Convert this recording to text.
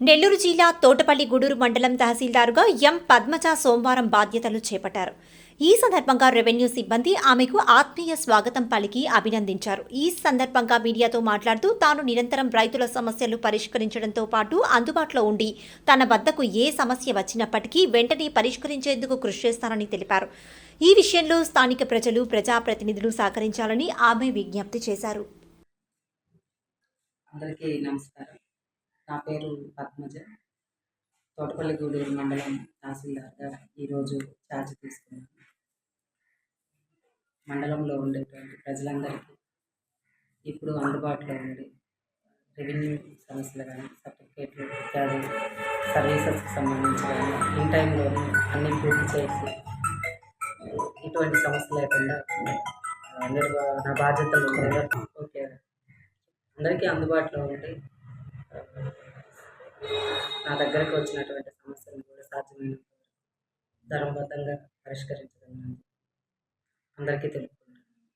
నెల్లూరు జిల్లా తోటపల్లి గూడూరు మండలం తహసీల్దారుగా ఎం పద్మజ సోమవారం బాధ్యతలు చేపట్టారు. ఈ సందర్భంగా రెవెన్యూ సిబ్బంది ఆమెకు ఆత్మీయ స్వాగతం పలికి అభినందించారు. ఈ సందర్భంగా మీడియాతో మాట్లాడుతూ తాను నిరంతరం రైతుల సమస్యలు పరిష్కరించడంతో పాటు అందుబాటులో ఉండి తన వద్దకు ఏ సమస్య వచ్చినప్పటికీ వెంటనే పరిష్కరించేందుకు కృషి చేస్తానని తెలిపారు. ఈ విషయంలో స్థానిక ప్రజలు ప్రజాప్రతినిధులు సహకరించాలని ఆమె విజ్ఞప్తి చేశారు. అందరికీ నమస్కారం. నా పేరు పద్మజ. తోటపల్లి గూడూరు మండలం తహసీల్దార్గా ఈరోజు ఛార్జ్ తీసుకున్నాను. మండలంలో ఉండేటువంటి ప్రజలందరికీ ఇప్పుడు అందుబాటులో ఉండి రెవెన్యూ సమస్యలు కానీ సర్టిఫికేట్లు ఇత్యాది సర్వీసెస్కి సంబంధించి కానీ ఇన్ టైంలోనే అన్ని పూర్తి చేసి ఇటువంటి సమస్య లేకుండా ఆ, నా బాధ్యతలు ఓకే. అందరికీ అందుబాటులో ఉండి నా దగ్గరకు వచ్చినటువంటి సమస్యలను కూడా సాధ్యమైనంత వరకు ధర్మబద్ధంగా పరిష్కరించగలను. అందరికీ తెలుసు